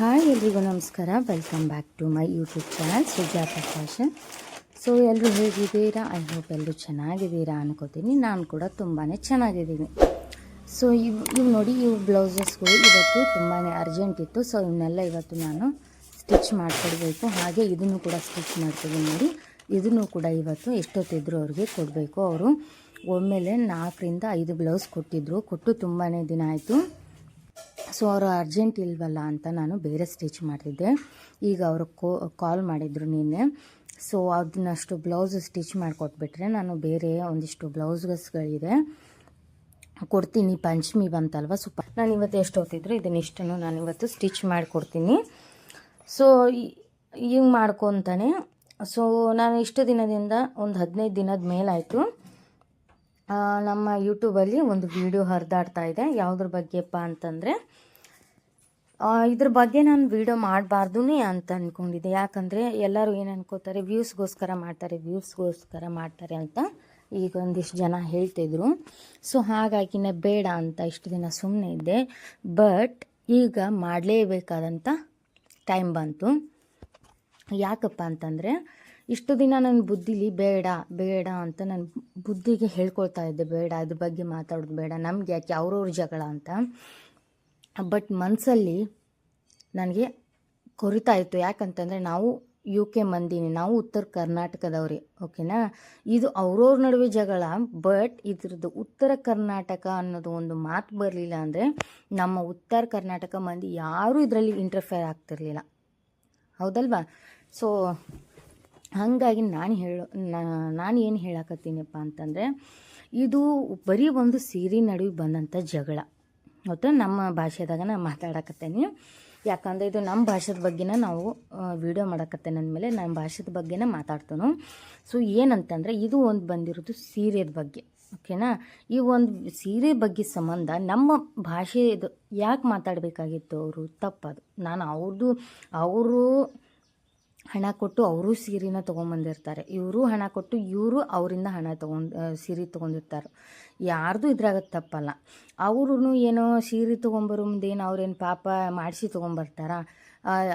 Hi ಎಲ್ರಿಗೂ ನಮಸ್ಕಾರ. Welcome back to my YouTube channel Sujatha fashion so ಎಲ್ಲರೂ ಹೇಗಿದ್ದೀರಾ? ಐ ಹೋಪ್ ಎಲ್ಲರೂ ಚೆನ್ನಾಗಿದ್ದೀರಾ ಅನ್ಕೋತೀನಿ. ನಾನು ಕೂಡ ತುಂಬಾ ಚೆನ್ನಾಗಿದ್ದೀನಿ. ಸೊ ಇವು ಇವು ನೋಡಿ, ಇವು ಬ್ಲೌಸಸ್ಗಳು ಇವತ್ತು ತುಂಬಾ ಅರ್ಜೆಂಟ್ ಇತ್ತು. ಸೊ ಇವನ್ನೆಲ್ಲ ಇವತ್ತು ನಾನು ಸ್ಟಿಚ್ ಮಾಡಿಕೊಡ್ಬೇಕು. ಹಾಗೆ ಇದನ್ನು ಕೂಡ ಸ್ಟಿಚ್ ಮಾಡ್ತೀವಿ ನೋಡಿ. ಇದನ್ನು ಕೂಡ ಇವತ್ತು ಎಷ್ಟೊತ್ತಿದ್ರು ಅವ್ರಿಗೆ ಕೊಡಬೇಕು. ಅವರು ಒಮ್ಮೆಲೆ ನಾಲ್ಕರಿಂದ ಐದು ಬ್ಲೌಸ್ ಕೊಟ್ಟಿದ್ದರು ಕೊಟ್ಟು ತುಂಬಾ ದಿನ ಆಯಿತು. ಸೊ, ಅವರು ಅರ್ಜೆಂಟ್ ಇಲ್ವಲ್ಲ ಅಂತ ನಾನು ಬೇರೆ ಸ್ಟಿಚ್ ಮಾಡಿದ್ದೆ ಈಗ ಅವರು ಕೋ ಕಾಲ್ ಮಾಡಿದರು ನಿನ್ನೆ. ಸೊ ಅದನ್ನಷ್ಟು ಬ್ಲೌಸ್ ಸ್ಟಿಚ್ ಮಾಡಿಕೊಟ್ಬಿಟ್ರೆ ನಾನು ಬೇರೆ ಒಂದಿಷ್ಟು ಬ್ಲೌಸ್ಗಳಿದೆ ಕೊಡ್ತೀನಿ, ಪಂಚಮಿ ಬಂತಲ್ವ? ಸೂಪರ್ ನಾನು ಇವತ್ತು ಎಷ್ಟು ಹೊತ್ತಿದ್ರು ಇದನ್ನಿಷ್ಟನ್ನು ನಾನು ಇವತ್ತು ಸ್ಟಿಚ್ ಮಾಡಿಕೊಡ್ತೀನಿ. ಸೊ ಹಿಂಗೆ ಮಾಡ್ಕೊತಾನೆ. ಸೊ, ನಾನು ಇಷ್ಟು ದಿನದಿಂದ ಒಂದು ಹದಿನೈದು ದಿನದ ಮೇಲಾಯಿತು. ನಮ್ಮ ಯೂಟ್ಯೂಬಲ್ಲಿ ಒಂದು ವಿಡಿಯೋ ಹರಿದಾಡ್ತಾ ಇದೆ. ಯಾವುದ್ರ ಬಗ್ಗೆಪ್ಪ ಅಂತಂದರೆ ಇದ್ರ ಬಗ್ಗೆ ನಾನು ವಿಡಿಯೋ ಮಾಡಬಾರ್ದು ಅಂತ ಅಂದ್ಕೊಂಡಿದ್ದೆ ಯಾಕಂದರೆ ಎಲ್ಲರೂ ಏನು ಅನ್ಕೋತಾರೆ, ವ್ಯೂಸ್ಗೋಸ್ಕರ ಮಾಡ್ತಾರೆ ವ್ಯೂಸ್ಗೋಸ್ಕರ ಮಾಡ್ತಾರೆ ಅಂತ ಈಗ ಒಂದಿಷ್ಟು ಜನ ಹೇಳ್ತಿದ್ರು. ಸೊ ಹಾಗಾಗಿನೇ ಬೇಡ ಅಂತ ಇಷ್ಟು ದಿನ ಸುಮ್ಮನೆ ಇದ್ದೆ. ಬಟ್ ಈಗ ಮಾಡಲೇಬೇಕಾದಂಥ ಟೈಮ್ ಬಂತು. ಯಾಕಪ್ಪ ಅಂತಂದರೆ ಇಷ್ಟು ದಿನ ನನ್ನ ಬುದ್ಧಿಲಿ ಬೇಡ ಬೇಡ ಅಂತ ನನ್ನ ಬುದ್ಧಿಗೆ ಹೇಳ್ಕೊಳ್ತಾ ಇದ್ದೆ. ಬೇಡ, ಅದ್ರ ಬಗ್ಗೆ ಮಾತಾಡೋದು ಬೇಡ. ನಮ್ಗೆ ಯಾಕೆ ಅವ್ರವ್ರ ಜಗಳ ಅಂತ. ಬಟ್ ಮನಸ್ಸಲ್ಲಿ ನನಗೆ ಕೊರಿತಾ ಇತ್ತು. ಯಾಕಂತಂದರೆ ನಾವು ಯು ಕೆ ಮಂದಿನಿ, ನಾವು ಉತ್ತರ ಕರ್ನಾಟಕದವ್ರಿ ಓಕೆನಾ ಇದು ಅವ್ರವ್ರ ನಡುವೆ ಜಗಳ ಬಟ್ ಇದ್ರದ್ದು ಉತ್ತರ ಕರ್ನಾಟಕ ಅನ್ನೋದು ಒಂದು ಮಾತು ಬರಲಿಲ್ಲ ಅಂದರೆ ನಮ್ಮ ಉತ್ತರ ಕರ್ನಾಟಕ ಮಂದಿ ಯಾರೂ ಇದರಲ್ಲಿ ಇಂಟರ್ಫೇರ್ ಆಗ್ತಿರ್ಲಿಲ್ಲ. ಹೌದಲ್ವಾ? ಸೊ ಹಾಗಾಗಿ ನಾನು ಹೇಳೋ ನಾನು ಏನು ಹೇಳಕತ್ತೀನಪ್ಪ ಅಂತಂದರೆ, ಇದು ಬರೀ ಒಂದು ಸೀರೆ ನಡುವೆ ಬಂದಂಥ ಜಗಳ. ಮತ್ತು ನಮ್ಮ ಭಾಷೆದಾಗ ನಾನು ಮಾತಾಡಕತ್ತೇನೆ. ಯಾಕಂದರೆ ಇದು ನಮ್ಮ ಭಾಷೆದ ಬಗ್ಗೆನ ನಾವು ವಿಡಿಯೋ ಮಾಡಕತ್ತೇನೆ ಅಂದಮೇಲೆ ನಮ್ಮ ಭಾಷೆದ ಬಗ್ಗೆನೇ ಮಾತಾಡ್ತಾನು. ಸೊ ಏನಂತಂದರೆ, ಇದು ಒಂದು ಬಂದಿರೋದು ಸೀರೆದ ಬಗ್ಗೆ ಓಕೆನಾ ಈ ಒಂದು ಸೀರೆ ಬಗ್ಗೆ ಸಂಬಂಧ ನಮ್ಮ ಭಾಷೆದು ಯಾಕೆ ಮಾತಾಡಬೇಕಾಗಿತ್ತು ಅವರು? ತಪ್ಪದು. ನಾನು ಅವ್ರದ್ದು ಅವರು ಹಣ ಕೊಟ್ಟು ಅವರು ಸೀರೆನ ತೊಗೊಂಬಂದಿರ್ತಾರೆ. ಇವರು ಹಣ ಕೊಟ್ಟು ಇವರು ಅವರಿಂದ ಹಣ ತೊಗೊಂಡು ಸೀರೆ ತೊಗೊಂಡಿರ್ತಾರೆ. ಯಾರ್ದು ಇದ್ರಾಗ ತಪ್ಪಲ್ಲ. ಅವರು ಏನೋ ಸೀರೆ ತೊಗೊಂಬರೋ ಮುಂದೇನು ಅವ್ರೇನು ಪಾಪ ಮಾಡಿಸಿ ತೊಗೊಂಬರ್ತಾರ?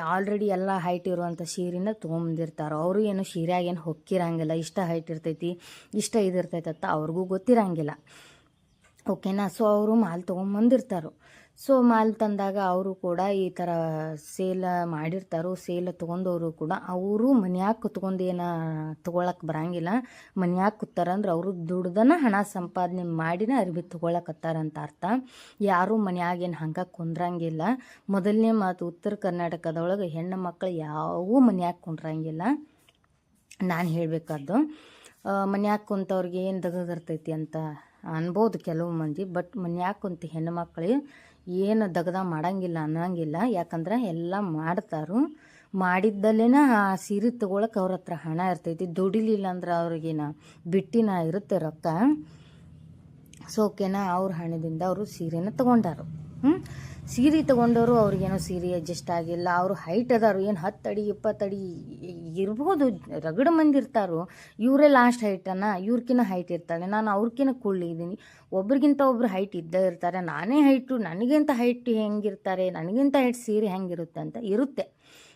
ಆಲ್ರೆಡಿ ಎಲ್ಲ ಹೈಟ್ ಇರುವಂಥ ಸೀರೆನ ತೊಗೊಂಬಂದಿರ್ತಾರೆ. ಅವರು ಏನು ಸೀರೆಯಾಗ ಏನು ಹೊಕ್ಕಿರಂಗಿಲ್ಲ. ಇಷ್ಟ ಹೈಟ್ ಇರ್ತೈತಿ, ಇಷ್ಟ ಇದಿರ್ತೈತೆ ಅಂತ ಅವ್ರಿಗೂ ಗೊತ್ತಿರಂಗಿಲ್ಲ. ಓಕೆನಾ ಸೊ ಅವರು ಮಾಲ್ ತೊಗೊಂಬಂದಿರ್ತಾರೆ. ಸೊ ಮಾಲ್ ತಂದಾಗ ಅವರು ಕೂಡ ಈ ಥರ ಸೇಲ್ ಮಾಡಿರ್ತಾರೋ, ಸೇಲ್ ತೊಗೊಂಡವರು ಕೂಡ. ಅವರು ಮನ್ಯಾಗ ಕುತ್ಕೊಂಡು ಏನು ತೊಗೊಳಕ್ಕೆ ಬರಂಗಿಲ್ಲ. ಮನ್ಯಾಗ ಕೂತಾರಂದ್ರೆ ಅವರು ದುಡ್ದನ ಹಣ ಸಂಪಾದನೆ ಮಾಡಿನ ಅರ್ಬಿ ತೊಗೊಳಕತ್ತಾರಂತ ಅರ್ಥ. ಯಾರೂ ಮನ್ಯಾಗ ಏನು ಹಂಗೆ ಕುಂದ್ರಂಗಿಲ್ಲ. ಮೊದಲನೇ ಮಾತು ಉತ್ತರ ಕರ್ನಾಟಕದೊಳಗೆ ಹೆಣ್ಣು ಮಕ್ಕಳು ಯಾವೂ ಮನ್ಯಾಗ ಕುಂಡ್ರಂಗಿಲ್ಲ. ನಾನು ಹೇಳಬೇಕಾದ್ದು ಮನ್ಯಾಗ ಕುಂತವ್ರಿಗೆ ಏನು ದಗದಿರ್ತೈತಿ ಅಂತ ಅನ್ಬೋದು ಕೆಲವು ಮಂದಿ, ಬಟ್ ಮನ್ಯಾಗ ಹೆಣ್ಣು ಹೆಣ್ಮಕ್ಳು ಏನು ದಗದ ಮಾಡಂಗಿಲ್ಲ ಅನ್ನಂಗಿಲ್ಲ. ಯಾಕಂದ್ರೆ ಎಲ್ಲ ಮಾಡ್ತಾರು. ಮಾಡಿದ್ದಲ್ಲೇನ ಆ ಸೀರೆ ತೊಗೊಳಕ್ಕೆ ಅವ್ರ ಹತ್ರ ಹಣ ಇರ್ತೈತಿ. ದುಡಿಲಿಲ್ಲ ಅಂದ್ರೆ ಅವ್ರಿಗಿನ ಬಿಟ್ಟಿನ ಇರುತ್ತೆ ರೊಕ್ಕ. ಸೊ ಓಕೆನಾ ಅವ್ರ ಹಣದಿಂದ ಅವರು ಸೀರೆನ ತಗೊಂಡಾರು. ಹ್ಞೂ ಸೀರೆ ತೊಗೊಂಡವರು ಅವ್ರಿಗೇನೋ ಸೀರೆ ಅಡ್ಜಸ್ಟ್ ಆಗಿಲ್ಲ. ಅವರು ಹೈಟ್ ಅದಾರು, ಏನು ಹತ್ತು ಅಡಿ, ಇಪ್ಪತ್ತು ಅಡಿ ಇರ್ಬೋದು. ರಗಡ ಮಂದಿ ಇರ್ತಾರೋ. ಇವರೇ ಲಾಸ್ಟ್ ಹೈಟನ್ನು ಇವ್ರಕಿನ ಹೈಟ್ ಇರ್ತಾಳೆ. ನಾನು ಅವ್ರಕಿನ್ನ ಕುಳ್ಳಿದ್ದೀನಿ ಒಬ್ರಿಗಿಂತ ಒಬ್ರು ಹೈಟ್ ಇದ್ದೇ ಇರ್ತಾರೆ. ನಾನೇ ಹೈಟು ನನಗಿಂತ ಹೈಟ್ ಹೆಂಗಿರ್ತಾರೆ, ನನಗಿಂತ ಹೈಟ್ ಸೀರೆ ಹೆಂಗಿರುತ್ತೆ ಅಂತ ಇರುತ್ತೆ.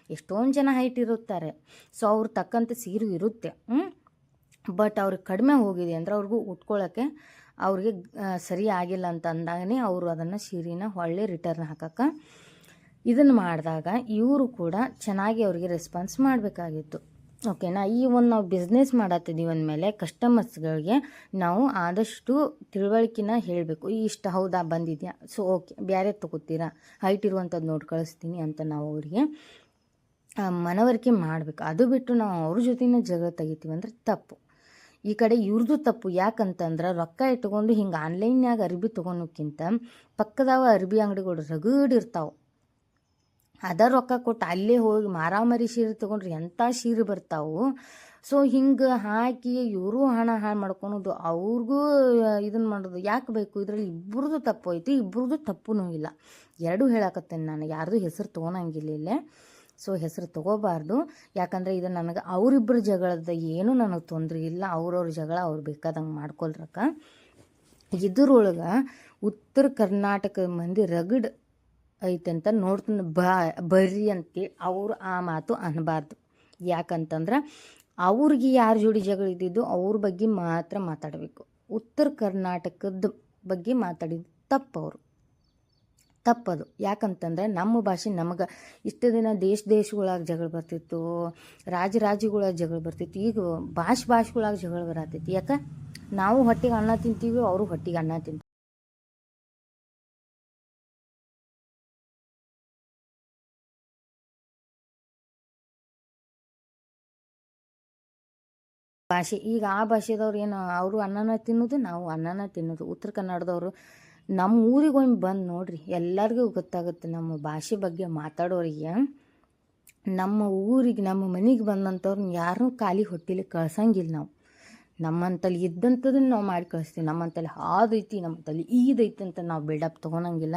ಎಷ್ಟೊಂದು ಜನ ಹೈಟ್ ಇರುತ್ತಾರೆ. ಸೊ ಅವ್ರು ತಕ್ಕಂಥ ಸೀರೆ ಇರುತ್ತೆ. ಬಟ್ ಅವ್ರಿಗೆ ಕಡಿಮೆ ಹೋಗಿದೆ ಅಂದ್ರೆ ಅವ್ರಿಗೂ ಉಟ್ಕೊಳ್ಳೋಕ್ಕೆ ಅವ್ರಿಗೆ ಸರಿ ಆಗಿಲ್ಲ ಅಂತ ಅಂದಾಗನೇ ಅವರು ಅದನ್ನು ಸೀರೆನ ಹೊಳ್ಳಿ ರಿಟರ್ನ್ ಹಾಕಕ್ಕೆ ಇದನ್ನು ಮಾಡಿದಾಗ ಇವರು ಕೂಡ ಚೆನ್ನಾಗಿ ಅವ್ರಿಗೆ ರೆಸ್ಪಾನ್ಸ್ ಮಾಡಬೇಕಾಗಿತ್ತು. ಓಕೆನಾ ಈ ಒಂದು ನಾವು ಬಿಸ್ನೆಸ್ ಮಾಡತ್ತಿದ್ದೀವಿ ಅಂದಮೇಲೆ ಕಸ್ಟಮರ್ಸ್ಗಳಿಗೆ ನಾವು ಆದಷ್ಟು ತಿಳುವಳಿಕೆನ ಹೇಳಬೇಕು. ಇಷ್ಟು ಹೌದಾ, ಬಂದಿದೆಯಾ? ಸೊ ಓಕೆ ಬೇರೆ ತೊಗೋತೀರಾ? ಹೈಟ್ ಇರುವಂಥದ್ದು ನೋಡಿ ಕಳಿಸ್ತೀನಿ ಅಂತ ನಾವು ಅವರಿಗೆ ಮನವರಿಕೆ ಮಾಡಬೇಕು. ಅದು ಬಿಟ್ಟು ನಾವು ಅವ್ರ ಜೊತೆನೇ ಜಗಳ ತೆಗಿತೀವಿ ಅಂದರೆ ತಪ್ಪು. ಈ ಕಡೆ ಇವ್ರದ್ದು ತಪ್ಪು. ಯಾಕಂತಂದ್ರೆ ರೊಕ್ಕ ಇಟ್ಕೊಂಡು ಹಿಂಗೆ ಆನ್ಲೈನ್ಯಾಗ ಅರ್ಬಿ ತೊಗೊಳಕ್ಕಿಂತ ಪಕ್ಕದಾವ ಅರ್ಬಿ ಅಂಗಡಿಗಳು ರಗಡಿರ್ತಾವೆ ಅದ ರೊಕ್ಕ ಕೊಟ್ಟು ಅಲ್ಲೇ ಹೋಗಿ ಮಾರಾಮಾರಿ ಸೀರೆ ತೊಗೊಂಡ್ರೆ ಎಂಥ ಸೀರೆ ಬರ್ತಾವು? ಸೊ ಹಿಂಗೆ ಹಾಕಿ ಇವರು ಹಣ ಹಾಳು ಮಾಡ್ಕೊಳೋದು, ಅವ್ರಿಗೂ ಇದನ್ನು ಮಾಡೋದು ಯಾಕೆ ಬೇಕು? ಇದರಲ್ಲಿ ಇಬ್ಬರದು ತಪ್ಪು ಐತಿ ಇಬ್ಬರದು ತಪ್ಪುನೂ ಇಲ್ಲ. ಎರಡೂ ಹೇಳಕತ್ತೇನೆ ನಾನು, ಯಾರ್ದು ಹೆಸರು ತೊಗೊಳಂಗಿಲ್ಲ ಸೊ ಹೆಸರು ತೊಗೋಬಾರ್ದು. ಯಾಕಂದರೆ ಇದು ನನಗೆ ಅವರಿಬ್ಬರ ಜಗಳದ ಏನೂ ನನಗೆ ತೊಂದರೆ ಇಲ್ಲ. ಅವ್ರವ್ರ ಜಗಳ ಅವ್ರು ಬೇಕಾದಂಗೆ ಮಾಡ್ಕೊಳ್ರಕ್ಕ. ಇದ್ರೊಳಗೆ ಉತ್ತರ ಕರ್ನಾಟಕದ ಮಂದಿ ರಗಡ್ ಐತೆ ಅಂತ ನೋಡ್ತೀನಿ ಬಾ, ಬರ್ರಿ ಅಂತೇಳಿ ಅವರು ಆ ಮಾತು ಅನ್ನಬಾರ್ದು ಯಾಕಂತಂದ್ರೆ ಅವ್ರಿಗೆ ಯಾರ ಜೋಡಿ ಜಗಳ ಇದ್ದಿದ್ದು ಅವ್ರ ಬಗ್ಗೆ ಮಾತ್ರ ಮಾತಾಡಬೇಕು. ಉತ್ತರ ಕರ್ನಾಟಕದ ಬಗ್ಗೆ ಮಾತಾಡಿದ್ದು ತಪ್ಪವರು ತಪ್ಪದು. ಯಾಕಂತಂದ್ರೆ ನಮ್ಮ ಭಾಷೆ ನಮಗೆ ಇಷ್ಟು ದಿನ ದೇಶ ದೇಶಗಳಾಗ ಜಗಳ ಬರ್ತಿತ್ತು, ರಾಜ ರಾಜ್ಯಗಳಾಗ ಜಗಳ ಬರ್ತಿತ್ತು, ಈಗ ಭಾಷೆ ಭಾಷೆಗಳಾಗ ಜಗಳ ಬರತೈತಿ. ಯಾಕೆ? ನಾವು ಹೊಟ್ಟೆಗೆ ಅನ್ನ ತಿಂತೀವಿ, ಅವರು ಹೊಟ್ಟೆಗೆ ಅನ್ನ ತಿಂತೀವಿ ಭಾಷೆ, ಈಗ ಆ ಭಾಷೆದವ್ರು ಏನು, ಅವರು ಅನ್ನನ ತಿನ್ನೋದು, ನಾವು ಅನ್ನನ ತಿನ್ನೋದು. ಉತ್ತರ ಕನ್ನಡದವರು ನಮ್ಮ ಊರಿಗೆ ಒಮ್ಮೆ ಬಂದು ನೋಡ್ರಿ, ಎಲ್ಲರಿಗೂ ಗೊತ್ತಾಗುತ್ತೆ ನಮ್ಮ ಭಾಷೆ ಬಗ್ಗೆ ಮಾತಾಡೋರಿಗೆ. ನಮ್ಮ ಊರಿಗೆ, ನಮ್ಮ ಮನೆಗೆ ಬಂದಂಥವ್ರನ್ನ ಯಾರನ್ನೂ ಖಾಲಿ ಹೊಟ್ಟಿಲಿ ಕಳ್ಸಂಗಿಲ್ಲ ನಾವು. ನಮ್ಮಂತಲ್ಲಿ ಇದ್ದಂಥದನ್ನು ನಾವು ಮಾಡಿ ಕಳಿಸ್ತೀವಿ. ನಮ್ಮಂತಲ್ಲಿ ಹಾದೈತಿ ನಮ್ಮಂತಲ್ಲಿ ಈದೈತಿ ಅಂತ ನಾವು ಬಿಲ್ಡಪ್ ತೊಗೊಳಂಗಿಲ್ಲ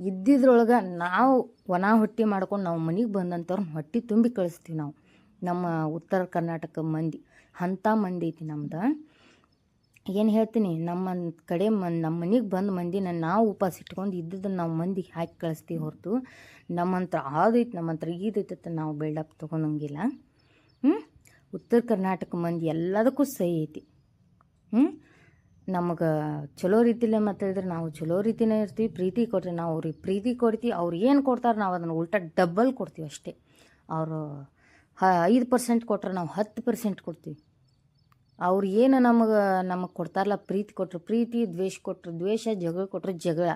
ಇದ್ದಿದ್ರೊಳಗೆ ನಾವು ಒಣ ಹೊಟ್ಟೆ ಮಾಡ್ಕೊಂಡು ನಾವು ಮನೆಗೆ ಬಂದಂಥವ್ರನ್ನ ಹೊಟ್ಟೆ ತುಂಬಿ ಕಳಿಸ್ತೀವಿ ನಾವು. ನಮ್ಮ ಉತ್ತರ ಕರ್ನಾಟಕ ಮಂದಿ ಅಂಥ ಮಂದಿ ಐತಿ ನಮ್ದು. ಏನು ಹೇಳ್ತೀನಿ, ನಮ್ಮ ಕಡೆ ಮನ್, ನಮ್ಮ ಮನೆಗೆ ಬಂದ ಮಂದಿನ ನಾವು ಉಪವಾಸ ಇಟ್ಕೊಂಡು ಇದ್ದದನ್ನು ನಾವು ಮಂದಿಗೆ ಹಾಕಿ ಕಳಿಸ್ತೀವಿ ಹೊರತು. ನಮ್ಮಂತ್ರ ನಮ್ಮ ನಮ್ಮಂತ್ರ ಈದೈತೆ ಅಂತ ನಾವು ಬಿಲ್ಡಪ್ ತೊಗೊಳಂಗಿಲ್ಲ ಹ್ಞೂ ಉತ್ತರ ಕರ್ನಾಟಕ ಮಂದಿ ಎಲ್ಲದಕ್ಕೂ ಸಹಿ ಐತಿ. ಹ್ಞೂ ನಮಗೆ ಚಲೋ ರೀತಿಲೇ ಮಾತಾಡಿದ್ರೆ ನಾವು ಚಲೋ ರೀತಿನೇ ಇರ್ತೀವಿ. ಪ್ರೀತಿ ಕೊಟ್ಟರೆ ನಾವು ಅವ್ರಿಗೆ ಪ್ರೀತಿ ಕೊಡ್ತೀವಿ. ಅವ್ರು ಏನು ಕೊಡ್ತಾರೆ ನಾವು ಅದನ್ನು ಉಲ್ಟಾ ಡಬ್ಬಲ್ ಕೊಡ್ತೀವಿ ಅಷ್ಟೇ. ಅವರು ಹ, ಐದು ಪರ್ಸೆಂಟ್ ಕೊಟ್ರೆ ನಾವು ಹತ್ತು ಪರ್ಸೆಂಟ್ ಕೊಡ್ತೀವಿ. ಅವ್ರು ಏನು ನಮಗೆ ನಮಗೆ ಕೊಡ್ತಾರಲ್ಲ, ಪ್ರೀತಿ ಕೊಟ್ಟರು ಪ್ರೀತಿ, ದ್ವೇಷ ಕೊಟ್ಟರು ದ್ವೇಷ, ಜಗಳ ಕೊಟ್ಟರು ಜಗಳ.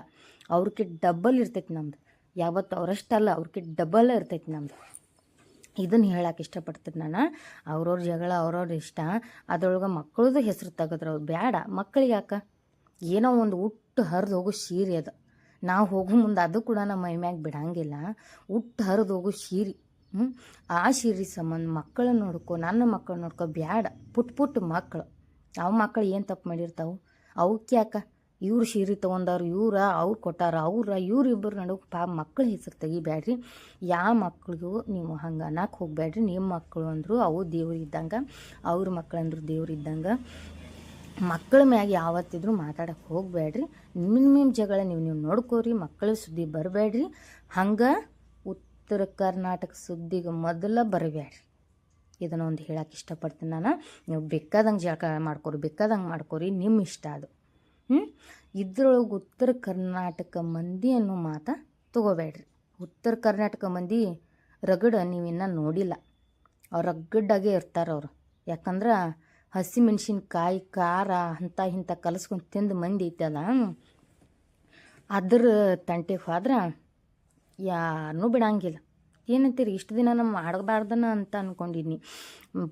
ಅವ್ರಿಗೆ ಡಬ್ಬಲ್ ಇರ್ತೈತಿ ನಮ್ದು. ಯಾವತ್ತು ಅವರಷ್ಟಲ್ಲ ಅವ್ರಿಗೆ ಡಬ್ಬಲ್ ಇರ್ತೈತಿ ನಮ್ದು. ಇದನ್ನು ಹೇಳಕ್ಕೆ ಇಷ್ಟಪಡ್ತೀನಿ ನಾನು. ಅವ್ರವ್ರ ಜಗಳ, ಅವ್ರವ್ರ ಇಷ್ಟ. ಅದ್ರೊಳಗೆ ಮಕ್ಕಳದು ಹೆಸರು ತೆಗೆದ್ರು ಅವ್ರು ಬೇಡ ಮಕ್ಕಳಿಗೆ ಯಾಕೆ? ಏನೋ ಒಂದು ಉಟ್ಟು ಹರಿದು ಹೋಗೋ ಸೀರೆ ಅದು. ನಾವು ಹೋಗೋ ಮುಂದೆ ಅದು ಕೂಡ ನಮ್ಮ ಮೈ ಮ್ಯಾಗ ಬಿಡಂಗಿಲ್ಲ. ಉಟ್ಟು ಹರಿದು ಹೋಗೋ ಸೀರೆ. ಆ ಸೀರೆ ಸಂಬಂಧ ಮಕ್ಕಳು ನೋಡ್ಕೊ, ನನ್ನ ಮಕ್ಕಳು ನೋಡ್ಕೊ ಬ್ಯಾಡ. ಪುಟ್ ಪುಟ್ಟ ಮಕ್ಕಳು ಅವು ಮಕ್ಕಳು ಏನು ತಪ್ಪು ಮಾಡಿರ್ತಾವೆ? ಅವಕ್ಕೆ ಯಾಕೆ? ಇವ್ರು ಶೀರಿ ತೊಗೊಂಡವ್ರು ಇವ್ರ, ಅವ್ರು ಕೊಟ್ಟಾರ ಅವ್ರ ಇವ್ರಿಬ್ಬರು ನಡುವೆ ಪಾ ಮಕ್ಕಳು ಹೆಸರು ತೆಗಿಬೇಡ್ರಿ ಯಾವ ಮಕ್ಕಳಿಗೂ ನೀವು ಹಂಗೆ ಅನ್ನಕ್ಕೆ ಹೋಗ್ಬೇಡ್ರಿ ನಿಮ್ಮ ಮಕ್ಕಳು ಅಂದರು ಅವು ದೇವ್ರು ಇದ್ದಂಗೆ, ಅವ್ರ ಮಕ್ಕಳಂದ್ರು ದೇವ್ರು ಇದ್ದಂಗೆ. ಮಕ್ಕಳ ಮ್ಯಾಗ ಯಾವತ್ತಿದ್ರು ಮಾತಾಡಕ್ಕೆ ಹೋಗಬೇಡ್ರಿ ನಿಮ್ಮ ನಿಮ್ಮ ಜಗಳ ನೀವು ನೀವು ನೋಡ್ಕೋರಿ ಮಕ್ಕಳ ಸುದ್ದಿ ಬರಬೇಡ್ರಿ ಹಂಗೆ ಉತ್ತರ ಕರ್ನಾಟಕ ಸುದ್ದಿಗೆ ಮೊದಲ ಬರಬೇಡ್ರಿ ಇದನ್ನೊಂದು ಹೇಳಕ್ಕೆ ಇಷ್ಟಪಡ್ತೀನಿ ನಾನು. ನೀವು ಬೇಕಾದಂಗೆ ಜಳಕ ಮಾಡ್ಕೊರಿ, ಬೇಕಾದಂಗೆ ಮಾಡ್ಕೊರಿ ನಿಮ್ಮ ಇಷ್ಟ ಅದು. ಇದ್ರೊಳಗೆ ಉತ್ತರ ಕರ್ನಾಟಕ ಮಂದಿ ಅನ್ನೋ ಮಾತ ತಗೋಬೇಡ್ರಿ. ಉತ್ತರ ಕರ್ನಾಟಕ ಮಂದಿ ರಗಡ ಇನ್ನೂ ನೋಡಿಲ್ಲ. ಅವ್ರು ರಗಡಾಗೆ ಇರ್ತಾರೆ ಅವರು. ಯಾಕಂದ್ರೆ ಹಸಿ ಮೆಣಸಿನ್ಕಾಯಿ, ಖಾರ ಅಂಥ ಇಂಥ ಕಲಸ್ಕೊಂಡು ತಿಂದು ಮಂದಿ ಐತಲ್ಲ ಅದ್ರ ತಂಟೆಗೆ ಹೋದ್ರೆ ಯಾರನ್ನೂ ಬಿಡಂಗಿಲ್ಲ. ಏನಂತೀರಿ, ಇಷ್ಟು ದಿನ ನಾನು ಮಾಡಬಾರ್ದನ ಅಂತ ಅಂದ್ಕೊಂಡಿದ್ನಿ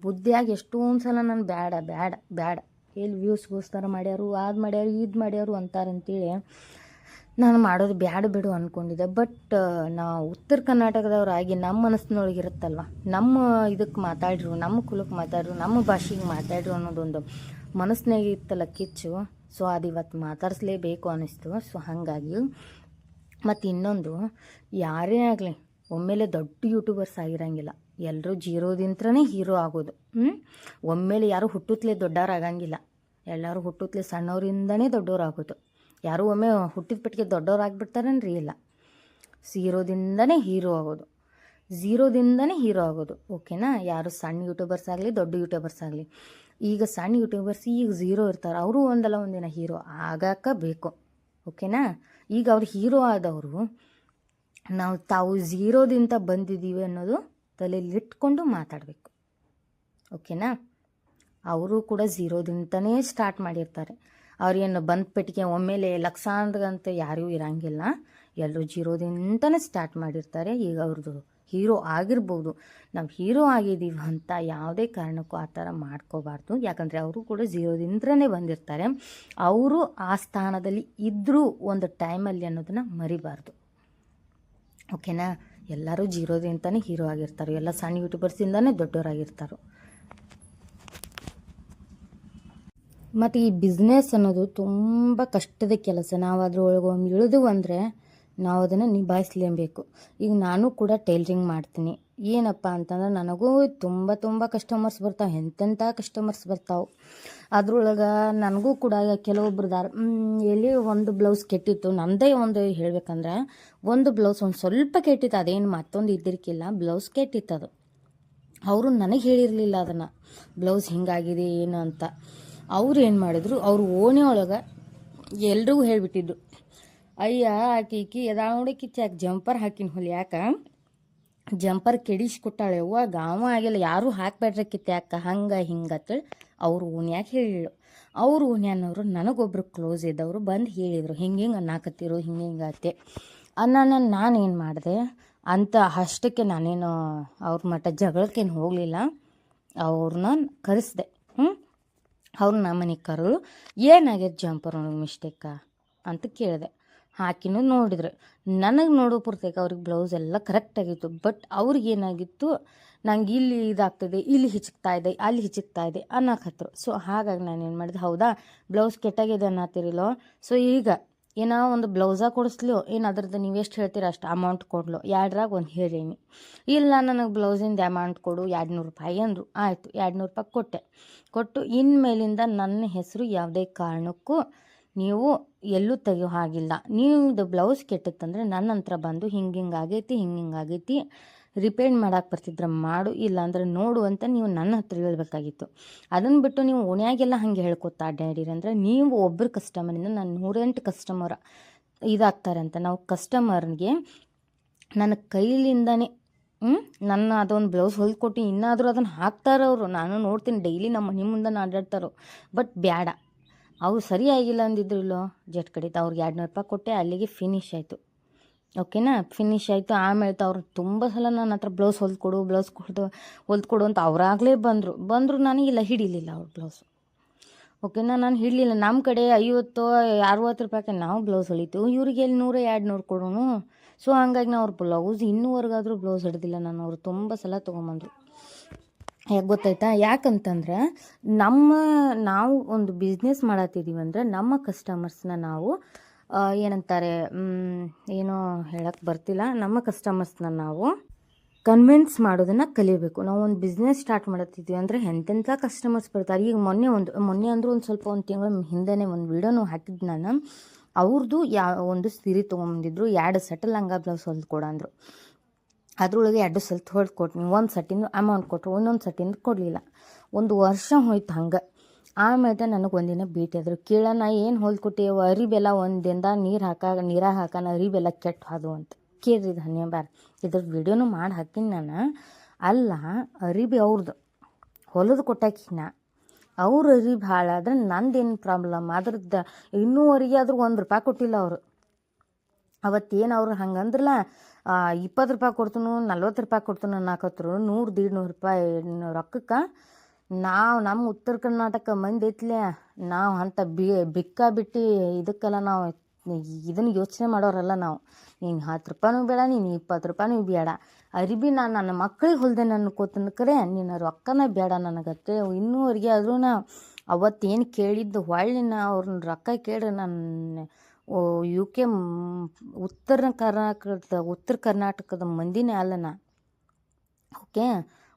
ಬುದ್ಧಿಯಾಗಿ ಎಷ್ಟೊಂದು ಸಲ ನಾನು ಬೇಡ ಬೇಡ ಬೇಡ ಎಲ್ಲಿ ವ್ಯೂಸ್ಗೋಸ್ಕರ ಮಾಡ್ಯಾರು ಅದು ಮಾಡ್ಯಾರು ಇದು ಮಾಡ್ಯಾರು ಅಂತಾರಂತೇಳಿ ನಾನು ಮಾಡೋದು ಬ್ಯಾಡ ಬಿಡು ಅಂದ್ಕೊಂಡಿದ್ದೆ ಬಟ್ ನಾವು ಉತ್ತರ ಕರ್ನಾಟಕದವರಾಗಿ ನಮ್ಮ ಮನಸ್ಸಿನೊಳಗೆ ಇರುತ್ತಲ್ವ? ನಮ್ಮ ಇದಕ್ಕೆ ಮಾತಾಡ್ರು, ನಮ್ಮ ಕುಲಕ್ಕೆ ಮಾತಾಡ್ರು, ನಮ್ಮ ಭಾಷೆಗೆ ಮಾತಾಡ್ರು ಅನ್ನೋದೊಂದು ಮನಸ್ಸಿನಾಗ ಇತ್ತಲ್ಲ ಕಿಚ್ಚು. ಸೊ ಅದು ಇವತ್ತು ಮಾತಾಡಿಸ್ಲೇಬೇಕು ಅನ್ನಿಸ್ತು ಸೊ ಹಾಗಾಗಿ ಮತ್ತು ಇನ್ನೊಂದು, ಯಾರೇ ಆಗಲಿ ಒಮ್ಮೆಲೆ ದೊಡ್ಡ ಯೂಟ್ಯೂಬರ್ಸ್ ಆಗಿರಂಗಿಲ್ಲ. ಎಲ್ಲರೂ ಜೀರೋದಿಂತ್ರನೇ ಹೀರೋ ಆಗೋದು. ಹ್ಞೂ ಒಮ್ಮೆಲೆ ಯಾರು ಹುಟ್ಟುತ್ತಲೇ ದೊಡ್ಡವರಾಗಂಗಿಲ್ಲ. ಎಲ್ಲರೂ ಹುಟ್ಟುತ್ತಲೇ ಸಣ್ಣವರಿಂದನೇ ದೊಡ್ಡವ್ರು ಆಗೋದು ಯಾರೂ ಒಮ್ಮೆ ಹುಟ್ಟಿದ ಪಟ್ಟಿಗೆ ದೊಡ್ಡವ್ರು ಆಗಿಬಿಡ್ತಾರನ್ರಿ ಇಲ್ಲ. ಸೀರೋದಿಂದನೇ ಹೀರೋ ಆಗೋದು. ಝೀರೋದಿಂದನೇ ಹೀರೋ ಆಗೋದು. ಓಕೆನಾ? ಯಾರು ಸಣ್ಣ ಯೂಟ್ಯೂಬರ್ಸ್ ಆಗಲಿ, ದೊಡ್ಡ ಯೂಟ್ಯೂಬರ್ಸ್ ಆಗಲಿ. ಈಗ ಸಣ್ಣ ಯೂಟ್ಯೂಬರ್ಸ್ ಈಗ ಝೀರೋ ಇರ್ತಾರೆ. ಅವರು ಒಂದಲ್ಲ ಒಂದಿನ ಹೀರೋ ಆಗಾಕ ಬೇಕು. ಓಕೆನಾ? ಈಗ ಅವ್ರು ಹೀರೋ ಆದವರು, ನಾವು ತಾವು ಝೀರೋದಿಂದ ಬಂದಿದ್ದೀವಿ ಅನ್ನೋದು ತಲೆಯಲ್ಲಿ ಇಟ್ಕೊಂಡು ಮಾತಾಡಬೇಕು. ಓಕೆನಾ? ಅವರು ಕೂಡ ಝೀರೋದಿಂದನೇ ಸ್ಟಾರ್ಟ್ ಮಾಡಿರ್ತಾರೆ. ಅವ್ರೇನು ಬಂದ ಪೆಟ್ಟಿಗೆ ಒಮ್ಮೆಲೆ ಲಕ್ಷಾಂತಗಂತ ಯಾರಿಗೂ ಇರಂಗಿಲ್ಲ. ಎಲ್ಲರೂ ಜೀರೋದಿಂದನೇ ಸ್ಟಾರ್ಟ್ ಮಾಡಿರ್ತಾರೆ. ಈಗ ಅವ್ರದ್ದು ಹೀರೋ ಆಗಿರ್ಬೋದು. ನಾವು ಹೀರೋ ಆಗಿದ್ದೀವಿ ಅಂತ ಯಾವುದೇ ಕಾರಣಕ್ಕೂ ಆ ಥರ ಮಾಡ್ಕೋಬಾರ್ದು. ಯಾಕಂದರೆ ಅವರು ಕೂಡ ಝೀರೋದಿಂದನೇ ಬಂದಿರ್ತಾರೆ. ಅವರು ಆ ಸ್ಥಾನದಲ್ಲಿ ಇದ್ದರೂ ಒಂದು ಟೈಮಲ್ಲಿ ಅನ್ನೋದನ್ನು ಮರಿಬಾರ್ದು. ಓಕೆನಾ? ಎಲ್ಲರೂ ಜೀರೋದಿಂದನೇ ಹೀರೋ ಆಗಿರ್ತಾರೆ. ಎಲ್ಲ ಸಣ್ಣ ಯೂಟ್ಯೂಬರ್ಸಿಂದನೇ ದೊಡ್ಡವರಾಗಿರ್ತಾರೆ. ಮತ್ತು ಈ ಬಿಸ್ನೆಸ್ ಅನ್ನೋದು ತುಂಬ ಕಷ್ಟದ ಕೆಲಸ. ನಾವು ಅದರೊಳಗೆ ಇಳಿದು ಅಂದರೆ ನಾವು ಅದನ್ನು ನಿಭಾಯಿಸ್ಲೇಬೇಕು. ಈಗ ನಾನು ಕೂಡ ಟೈಲ್ರಿಂಗ್ ಮಾಡ್ತೀನಿ. ಏನಪ್ಪ ಅಂತಂದ್ರೆ ನನಗೂ ತುಂಬ ತುಂಬ ಕಸ್ಟಮರ್ಸ್ ಬರ್ತಾವೆ ಎಂತೆಂಥ ಕಸ್ಟಮರ್ಸ್ ಬರ್ತಾವೆ. ಅದ್ರೊಳಗೆ ನನಗೂ ಕೂಡ ಕೆಲವೊಬ್ರದಾರ ಎಲ್ಲಿ ಒಂದು ಬ್ಲೌಸ್ ಕೆಟ್ಟಿತ್ತು? ನಂದೇ ಒಂದು ಹೇಳ್ಬೇಕಂದ್ರೆ, ಒಂದು ಬ್ಲೌಸ್ ಒಂದು ಸ್ವಲ್ಪ ಕೆಟ್ಟಿತ್ತು, ಅದೇನು ಮತ್ತೊಂದು ಇದ್ದಿರ್ಕಿಲ್ಲ ಬ್ಲೌಸ್ ಕೆಟ್ಟಿತ್ತು ಅದು. ಅವರು ನನಗೆ ಹೇಳಿರಲಿಲ್ಲ ಅದನ್ನು ಬ್ಲೌಸ್ ಹಿಂಗಾಗಿದೆ, ಏನು? ಅಂತ. ಅವ್ರು ಏನು ಮಾಡಿದ್ರು, ಅವ್ರು ಓಣೆ ಒಳಗೆ ಎಲ್ರಿಗೂ ಹೇಳಿಬಿಟ್ಟಿದ್ರು. ಅಯ್ಯ ಆಕಿ ಈಕಿ ಎದಾ ನೋಡಕ್ಕೆ ಯಾಕೆ ಜಂಪರ್ ಹಾಕಿನ ಹೊಲಿಯಾಕ ಜಂಪರ್ ಕೆಡಿಸಿ ಕೊಟ್ಟಾಳೆ. ಅವ್ವ, ಗಾವ ಆಗಿಲ್ಲ. ಯಾರೂ ಹಾಕ್ಬೇಡ್ರಿ ಯಾಕೆ? ಹಂಗೆ, ಹಿಂಗೆ ಅಂತೇಳಿ ಅವ್ರು ಓನ್ಯಾಕೆ ಹೇಳಿಳು. ಅವ್ರು ಓನ್ಯಾನವರು ನನಗೊಬ್ರು ಕ್ಲೋಸ್ ಇದ್ದವರು ಬಂದು ಹೇಳಿದರು. ಹಿಂಗೆ ಹಿಂಗೆ ಅನ್ನಾಕತ್ತಿರು, ಹಿಂಗೆ ಹಿಂಗೆ ಅತ್ತೆ ಅನ್ನ ನಾನೇನು ಮಾಡಿದೆ? ಅಂತ ಅಷ್ಟಕ್ಕೆ ನಾನೇನು ಅವ್ರ ಮಟ್ಟ ಜಗಳಕ್ಕೇನು ಹೋಗಲಿಲ್ಲ. ಅವ್ರನ್ನ ಕರೆಸ್ದೆ. ಹ್ಞೂ ಅವ್ರು ನಮ್ಮ ಮನೆಗೆ ಕರೆದು, ಏನಾಗ್ಯದ ಜಂಪರ್ ಮಿಸ್ಟೇಕ? ಅಂತ ಕೇಳಿದೆ. ಹಾಕಿನೂ ನೋಡಿದ್ರು. ನನಗೆ ನೋಡೋ ಪೂರ್ತಕ್ಕೆ ಅವ್ರಿಗೆ ಬ್ಲೌಸ್ ಎಲ್ಲ ಕರೆಕ್ಟ್ ಆಗಿತ್ತು. ಬಟ್ ಅವ್ರಿಗೆ ಏನಾಗಿತ್ತು, ನಂಗೆ ಇಲ್ಲಿ ಇದಾಗ್ತದೆ, ಇಲ್ಲಿ ಹಿಚಕ್ತಾ ಇದೆ, ಅಲ್ಲಿ ಹಿಚಕ್ತಾ ಇದೆ ಅನ್ನೋಕತ್ರು. ಸೊ ಹಾಗಾಗಿ ನಾನು ಏನು ಮಾಡಿದೆ, ಹೌದಾ ಬ್ಲೌಸ್ ಕೆಟ್ಟಾಗಿದೆ ಅನ್ನತ್ತೀರಿಲ್ಲೋ. ಸೊ ಈಗ ಏನೋ ಒಂದು ಬ್ಲೌಸ ಕೊಡಿಸ್ಲೋ ಏನು ಅದ್ರದ್ದು ನೀವು ಎಷ್ಟು ಹೇಳ್ತೀರ ಅಷ್ಟು ಅಮೌಂಟ್ ಕೊಡ್ಲು. ಎರಡ್ರಾಗ ಒಂದು ಹೇಳೀನಿ ಇಲ್ಲ, ನನಗೆ ಬ್ಲೌಸಿಂದ ಅಮೌಂಟ್ ಕೊಡು ಎರಡು ನೂರು ರೂಪಾಯಿ ಅಂದರು. ಆಯಿತು ಎರಡು ನೂರು ರೂಪಾಯಿ ಕೊಟ್ಟೆ. ಕೊಟ್ಟು ಇನ್ಮೇಲಿಂದ ನನ್ನ ಹೆಸರು ಯಾವುದೇ ಕಾರಣಕ್ಕೂ ನೀವು ಎಲ್ಲೂ ತೆಗಿಯೋ ಹಾಗಿಲ್ಲ. ನೀವು ಬ್ಲೌಸ್ ಕೆಟ್ಟಿತ್ತಂದ್ರೆ ನನ್ನ ಹತ್ರ ಬಂದು ಹಿಂಗೆ ಹಿಂಗೆ ಆಗೈತಿ, ಹಿಂಗೆ ಹಿಂಗೆ ಆಗೈತಿ ರಿಪೇರ್ ಮಾಡಕ್ಕೆ ಬರ್ತಿದ್ರೆ ಮಾಡು, ಇಲ್ಲ ಅಂದ್ರೆ ನೋಡು ಅಂತ ನೀವು ನನ್ನ ಹತ್ರ ಹೇಳ್ಬೇಕಾಗಿತ್ತು. ಅದನ್ನು ಬಿಟ್ಟು ನೀವು ಓಣ್ಯಾಗೆಲ್ಲ ಹಾಗೆ ಹೇಳ್ಕೊತಾ ಅಡ್ಡಾಡಿರಿ ಅಂದರೆ ನೀವು ಒಬ್ಬರು ಕಸ್ಟಮರಿಂದ ನಾನು ನೂರೆಂಟು ಕಸ್ಟಮರ್ ಅಂತ. ನಾವು ಕಸ್ಟಮರ್ಗೆ ನನ್ನ ಕೈಲಿಂದನೇ ಹ್ಞೂ ನನ್ನ ಅದೊಂದು ಬ್ಲೌಸ್ ಹೊಲ್ಕೊಟ್ಟು ಇನ್ನಾದರೂ ಅದನ್ನು ಹಾಕ್ತಾರೆ ಅವರು ನಾನು ನೋಡ್ತೀನಿ ಡೈಲಿ ನಮ್ಮ ಮನೆ ಮುಂದೆ ಅಡ್ಡಾಡ್ತಾರೋ. ಬಟ್ ಬೇಡ ಅವ್ರು ಸರಿಯಾಗಿಲ್ಲ ಅಂದಿದ್ರಲ್ಲೋ ಜಟ್ ಕಡಿತ ಅವ್ರಿಗೆ ಎರಡು ರೂಪಾಯಿ ಕೊಟ್ಟೆ, ಅಲ್ಲಿಗೆ ಫಿನಿಶ್ ಆಯಿತು. ಓಕೆನಾ ಫಿನಿಶ್ ಆಯಿತು. ಆಮೇಲೆ ಅವ್ರು ತುಂಬ ಸಲ ನನ್ನ ಹತ್ರ ಬ್ಲೌಸ್ ಹೊಲ್ಕೊಡು ಬ್ಲೌಸ್ ಕೊಡು ಹೊಲ್ಕೊಡು ಅಂತ ಅವರಾಗಲೇ ಬಂದರು. ಬಂದರು ನನಗಿಲ್ಲ ಹಿಡಿಲಿಲ್ಲ ಅವ್ರ ಬ್ಲೌಸು ಓಕೆನಾ ನಾನು ಹಿಡಲಿಲ್ಲ. ನಮ್ಮ ಕಡೆ ಐವತ್ತು, ಅರವತ್ತು ರೂಪಾಯಿಗೆ ನಾವು ಬ್ಲೌಸ್ ಹೊಲಿತೀವಿ. ಇವ್ರಿಗೆ ಎಲ್ಲಿ ನೂರ ಎರಡು ನೂರು ಕೊಡೋನು? ಸೊ ಹಂಗಾಗಿ ನಾವು ಅವ್ರ ಬ್ಲೌಸ್ ಇನ್ನೂವರೆಗಾದರೂ ಬ್ಲೌಸ್ ಹಿಡ್ದಿಲ್ಲ ನಾನು. ಅವರು ತುಂಬ ಸಲ ತೊಗೊಂಬಂದರು. ಯಾಕೆ ಗೊತ್ತಾಯ್ತಾ? ಯಾಕಂತಂದ್ರೆ ನಮ್ಮ ನಾವು ಒಂದು ಬಿಸ್ನೆಸ್ ಮಾಡತ್ತಿದ್ದೀವಿ ಅಂದರೆ ನಮ್ಮ ಕಸ್ಟಮರ್ಸ್ನ ನಾವು ಏನಂತಾರೆ ಏನೋ ಹೇಳಕ್ಕೆ ಬರ್ತಿಲ್ಲ. ನಮ್ಮ ಕಸ್ಟಮರ್ಸ್ನ ನಾವು ಕನ್ವಿನ್ಸ್ ಮಾಡೋದನ್ನು ಕಲಿಬೇಕು. ನಾವು ಒಂದು ಬಿಸ್ನೆಸ್ ಸ್ಟಾರ್ಟ್ ಮಾಡತ್ತಿದ್ವಿ ಅಂದರೆ ಎಂತೆಂಥ ಕಸ್ಟಮರ್ಸ್ ಬರ್ತಾರೆ. ಈಗ ಮೊನ್ನೆ ಒಂದು, ಮೊನ್ನೆ ಅಂದರೂ ಒಂದು ಸ್ವಲ್ಪ ಒಂದು ತಿಂಗಳ ಹಿಂದೆನೇ ಒಂದು ವಿಡಿಯೋನು ಹಾಕಿದ್ದು ನಾನು ಅವ್ರದ್ದು ಯಾವ ಒಂದು ಸೀರೆ ತೊಗೊಂಬಂದಿದ್ರು ಎರಡು ಸೆಟಲ್ ಲಂಗ ಬ್ಲೌಸ್ ಹೊಲ್ದು ಕೊಡಂದ್ರು. ಅದ್ರೊಳಗೆ ಎರಡು ಸಲ ಹೊಡೆದು ಕೊಟ್ಟು ಒಂದು ಸಟಿಂದು ಅಮೌಂಟ್ ಕೊಟ್ಟರು ಒಂದೊಂದು ಸಟಿಂದು ಕೊಡಲಿಲ್ಲ. ಒಂದು ವರ್ಷ ಹೋಯ್ತು ಹಂಗೆ. ಆಮೇಲೆ ನನಗೆ ಒಂದಿನ ಭೇಟಿಯಾದ್ರು ಕೇಳೋಣ ಏನು ಹೊಲ್ಕೊಟ್ಟೇವ ಅರಿಬೆಲ್ಲ ಒಂದು ದಿನದ ನೀರು ಹಾಕ ನೀರಾಗ ಹಾಕೋಣ ಅರಿಬೆಲ್ಲ ಕೆಟ್ಟು ಹೋದು ಅಂತ. ಕೇಳ್ರಿ ಧನ್ಯವಾದ ಇದ್ರ ವಿಡಿಯೋನು ಮಾಡಿ ಹಾಕಿನಿ ನಾನು. ಅಲ್ಲ, ಅರಿಬಿ ಅವ್ರದ್ದು ಹೊಲದು ಕೊಟ್ಟಾಕಿನ ಅವ್ರ ಅರಿಬಿ ಹಾಳಾದ್ರೆ ನಂದೇನು ಪ್ರಾಬ್ಲಮ್ ಅದ್ರದ್ದು ಇನ್ನೂವರೆಗೆ ಆದ್ರೂ ಒಂದು ರೂಪಾಯಿ ಕೊಟ್ಟಿಲ್ಲ ಅವರು. ಅವತ್ತೇನು ಅವ್ರು ಹಂಗಂದ್ರಲ್ಲ ಇಪ್ಪತ್ತು ರೂಪಾಯಿ ಕೊಡ್ತನು, ನಲ್ವತ್ತು ರೂಪಾಯಿ ಕೊಡ್ತನು ಅನ್ನಕತ್ರು, ನೂರು ದೀಡ್ ನೂರು ರೂಪಾಯಿ ರೊಕ್ಕಕ್ಕೆ, ನಾವು ನಮ್ಮ ಉತ್ತರ ಕರ್ನಾಟಕ ಮಂದಿ ಐತ್ಲೆ, ನಾವು ಅಂಥ ಬಿ, ಬಿಕ್ಕ ಬಿಟ್ಟು ಇದಕ್ಕೆಲ್ಲ ನಾವು ಇದನ್ನು ಯೋಚನೆ ಮಾಡೋರಲ್ಲ ನಾವು. ನೀನು ಹತ್ತು ರೂಪಾಯಿನೂ ಬೇಡ, ನೀನು ಇಪ್ಪತ್ತು ರೂಪಾಯಿನೂ ಬೇಡ. ಅರಿಬಿ ನಾನು ನನ್ನ ಮಕ್ಳಿಗೆ ಹೊಲ್ದೆ ನನ್ನ ಕೂತನ ಕರೆ, ನಿನ್ನ ರೊಕ್ಕನ ಬೇಡ ನನಗತ್ತೆ. ಇನ್ನೂವರೆಗೆ ಆದ್ರೂ ನಾ ಅವತ್ತೇನು ಕೇಳಿದ್ದು, ಹೊಳ್ಳಿನ ಅವ್ರನ್ನ ರೊಕ್ಕ ಕೇಳಿ ನನ್ನ ಯು ಕೆ ಉತ್ತರ ಕರ್ನಾಟಕದ ಉತ್ತರ ಕರ್ನಾಟಕದ ಮಂದಿನೇ ಅಲ್ಲ ನಾ. ಓಕೆ?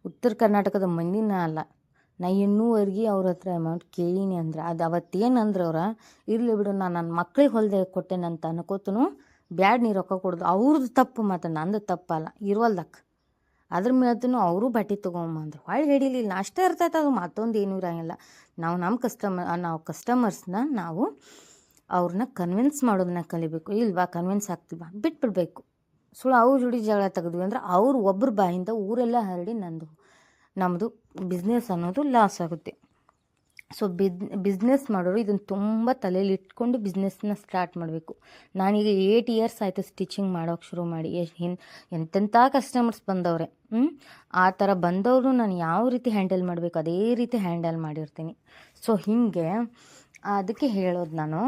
ಉತ್ತರ ಕರ್ನಾಟಕದ ಮಂದಿನೇ ಅಲ್ಲ. ನಾ ಇನ್ನೂವರೆಗೆ ಅವ್ರ ಹತ್ರ ಅಮೌಂಟ್ ಕೇಳೀನಿ ಅಂದ್ರೆ, ಅದು ಅವತ್ತೇನಂದ್ರೆ ಅವ್ರ, ಇರಲಿ ಬಿಡು ನಾನು ನನ್ನ ಮಕ್ಳಿಗೆ ಹೊಲ್ದೆ ಕೊಟ್ಟೆನಂತ ಅನ್ಕೋತನು, ಬ್ಯಾಡ್ ನೀ ರೊಕ್ಕ ಕೊಡೋದು ಅವ್ರದ್ದು ತಪ್ಪು ಮತ್ತು ನಂದು ತಪ್ಪಲ್ಲ ಇರುವಲ್ದಕ್ಕೆ ಅದ್ರ ಮೇಲೂ ಅವರು ಬಟ್ಟೆ ತೊಗೊಂಬಂದ್ರು. ಹೊಳ್ಳಿ ಹಿಡಿಲಿಲ್ಲ ಅಷ್ಟೇ ಇರ್ತೈತೆ ಅದು ಮತ್ತೊಂದು ಏನೂ ಇರೋಂಗಿಲ್ಲ. ನಾವು ನಮ್ಮ ಕಸ್ಟಮರ್ ನಾವು ಕಸ್ಟಮರ್ಸ್ನ ನಾವು ಅವ್ರನ್ನ ಕನ್ವಿನ್ಸ್ ಮಾಡೋದನ್ನ ಕಲಿಬೇಕು. ಇಲ್ವಾ ಕನ್ವಿನ್ಸ್ ಆಗ್ತಿಲ್ವಾ ಬಿಟ್ಬಿಡ್ಬೇಕು. ಸುಳ್ಳು ಅವ್ರ ಜೋಡಿ ಜಗಳ ತೆಗೆದ್ವಿ ಅಂದ್ರೆ ಅವ್ರು ಒಬ್ಬರ ಬಾಯಿಂದ ಊರೆಲ್ಲ ಹರಡಿ ನಂದು ನಮ್ಮದು ಬಿಸ್ನೆಸ್ ಅನ್ನೋದು ಲಾಸ್ ಆಗುತ್ತೆ. ಸೊ ಬಿದ್ ಬಿಸ್ನೆಸ್ ಮಾಡೋರು ಇದನ್ನು ತುಂಬ ತಲೆಯಲ್ಲಿ ಇಟ್ಕೊಂಡು ಬಿಸ್ನೆಸ್ನ ಸ್ಟಾರ್ಟ್ ಮಾಡಬೇಕು. ನಾನೀಗ ಏಯ್ಟ್ ಇಯರ್ಸ್ ಆಯಿತು ಸ್ಟಿಚಿಂಗ್ ಮಾಡೋಕೆ ಶುರು ಮಾಡಿ. ಎಷ್ಟು ಎಂತೆಂಥ ಕಸ್ಟಮರ್ಸ್ ಬಂದವ್ರೆ ಹ್ಞೂ ಆ ಥರ ಬಂದವರು ನಾನು ಯಾವ ರೀತಿ ಹ್ಯಾಂಡಲ್ ಮಾಡಬೇಕು, ಅದೇ ರೀತಿ ಹ್ಯಾಂಡಲ್ ಮಾಡಿರ್ತೀನಿ. ಸೊ ಹೀಗೆ, ಅದಕ್ಕೆ ಹೇಳೋದು ನಾನು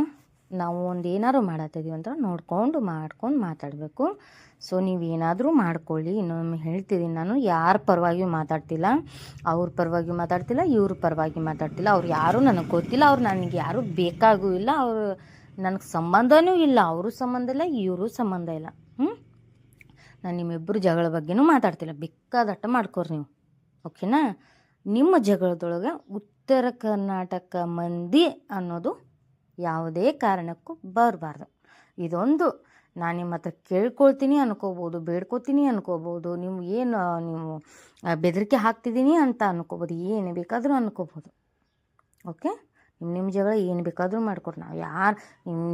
ನಾವು ಒಂದು ಏನಾದ್ರು ಮಾಡತ್ತಿದ್ದೀವಿ ಅಂತ ನೋಡ್ಕೊಂಡು ಮಾಡ್ಕೊಂಡು ಮಾತಾಡಬೇಕು. ಸೊ ನೀವು ಏನಾದರೂ ಮಾಡ್ಕೊಳ್ಳಿ. ಇನ್ನೊಮ್ಮೆ ಹೇಳ್ತಿದ್ದೀನಿ ನಾನು, ಯಾರ ಪರವಾಗಿಯೂ ಮಾತಾಡ್ತಿಲ್ಲ. ಅವ್ರ ಪರವಾಗಿ ಮಾತಾಡ್ತಿಲ್ಲ, ಇವ್ರ ಪರವಾಗಿ ಮಾತಾಡ್ತಿಲ್ಲ. ಅವ್ರು ಯಾರೂ ನನಗೆ ಗೊತ್ತಿಲ್ಲ, ಅವ್ರು ನನಗೆ ಯಾರೂ ಬೇಕಾಗೂ ಇಲ್ಲ, ಅವರು ನನಗೆ ಸಂಬಂಧವೂ ಇಲ್ಲ, ಅವರು ಸಂಬಂಧ ಇಲ್ಲ, ಇವರು ಸಂಬಂಧ ಇಲ್ಲ. ನಾನು ನಿಮ್ಮಿಬ್ಬರು ಜಗಳ ಬಗ್ಗೆನೂ ಮಾತಾಡ್ತಿಲ್ಲ. ಬೇಕಾದಟ್ಟ ಮಾಡ್ಕೋರಿ ನೀವು. ಓಕೆನಾ? ನಿಮ್ಮ ಜಗಳದೊಳಗೆ ಉತ್ತರ ಕರ್ನಾಟಕ ಮಂದಿ ಅನ್ನೋದು ಯಾವುದೇ ಕಾರಣಕ್ಕೂ ಬರಬಾರ್ದು. ಇದೊಂದು ನಾನು ನಿಮ್ಮ ಹತ್ರ ಕೇಳ್ಕೊಳ್ತೀನಿ ಅನ್ಕೋಬೋದು, ಬೇಡ್ಕೋತೀನಿ ಅನ್ಕೋಬೋದು ನೀವು ಏನು ನೀವು ಬೆದರಿಕೆ ಹಾಕ್ತಿದ್ದೀನಿ ಅಂತ ಅನ್ಕೋಬೋದು, ಏನು ಬೇಕಾದರೂ ಅನ್ಕೋಬೋದು. ಓಕೆ? ನಿಮ್ಮ ನಿಮ್ಮ ಜಗಳ ಏನು ಬೇಕಾದರೂ ಮಾಡ್ಕೊಡ್ರಿ ನಾವು ಯಾರು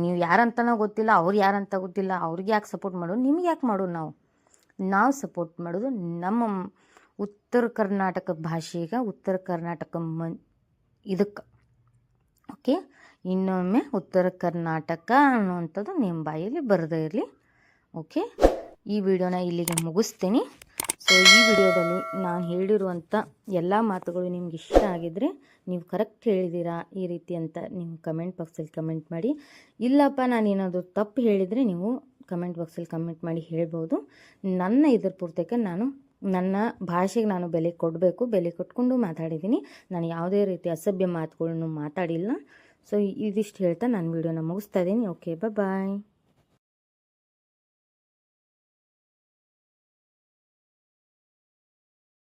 ನೀವು ಯಾರಂತನೋ ಗೊತ್ತಿಲ್ಲ, ಅವ್ರು ಯಾರಂತ ಗೊತ್ತಿಲ್ಲ, ಅವ್ರಿಗೆ ಯಾಕೆ ಸಪೋರ್ಟ್ ಮಾಡೋದು, ನಿಮ್ಗೆ ಯಾಕೆ ಮಾಡೋದು ನಾವು? ನಾವು ಸಪೋರ್ಟ್ ಮಾಡೋದು ನಮ್ಮ ಉತ್ತರ ಕರ್ನಾಟಕ ಭಾಷೆಗೆ, ಉತ್ತರ ಕರ್ನಾಟಕ ಮನ್, ಇದಕ್ಕೆ. ಓಕೆ? ಇನ್ನೊಮ್ಮೆ ಉತ್ತರ ಕರ್ನಾಟಕ ಅನ್ನುವಂಥದ್ದು ನಿಮ್ಮ ಬಾಯಲ್ಲಿ ಬರದೇ ಇರಲಿ. ಓಕೆ? ಈ ವಿಡಿಯೋನ ಇಲ್ಲಿಗೆ ಮುಗಿಸ್ತೀನಿ. ಸೊ ಈ ವಿಡಿಯೋದಲ್ಲಿ ನಾನು ಹೇಳಿರುವಂಥ ಎಲ್ಲ ಮಾತುಗಳು ನಿಮ್ಗೆ ಇಷ್ಟ ಆಗಿದ್ರೆ ನೀವು ಕರೆಕ್ಟ್ ಹೇಳಿದ್ದೀರಾ ಈ ರೀತಿ ಅಂತ ನೀವು ಕಮೆಂಟ್ ಬಾಕ್ಸಲ್ಲಿ ಕಮೆಂಟ್ ಮಾಡಿ. ಇಲ್ಲಪ್ಪ, ನಾನು ಏನಾದರೂ ತಪ್ಪು ಹೇಳಿದರೆ ನೀವು ಕಮೆಂಟ್ ಬಾಕ್ಸಲ್ಲಿ ಕಮೆಂಟ್ ಮಾಡಿ ಹೇಳ್ಬೋದು. ನನ್ನ ಇದ್ರ ಪೂರ್ತಕ್ಕೆ ನಾನು, ನನ್ನ ಭಾಷೆಗೆ ನಾನು ಬೆಲೆ ಕೊಡಬೇಕು, ಬೆಲೆ ಕೊಟ್ಕೊಂಡು ಮಾತಾಡಿದ್ದೀನಿ. ನಾನು ಯಾವುದೇ ರೀತಿ ಅಸಭ್ಯ ಮಾತುಗಳನ್ನು ಮಾತಾಡಿಲ್ಲ. ಸೊ ಇದಿಷ್ಟು ಹೇಳ್ತಾ ನಾನು ವಿಡಿಯೋನ ಮುಗಿಸ್ತಾ ಇದ್ದೀನಿ ಓಕೆ ಬಾಯ್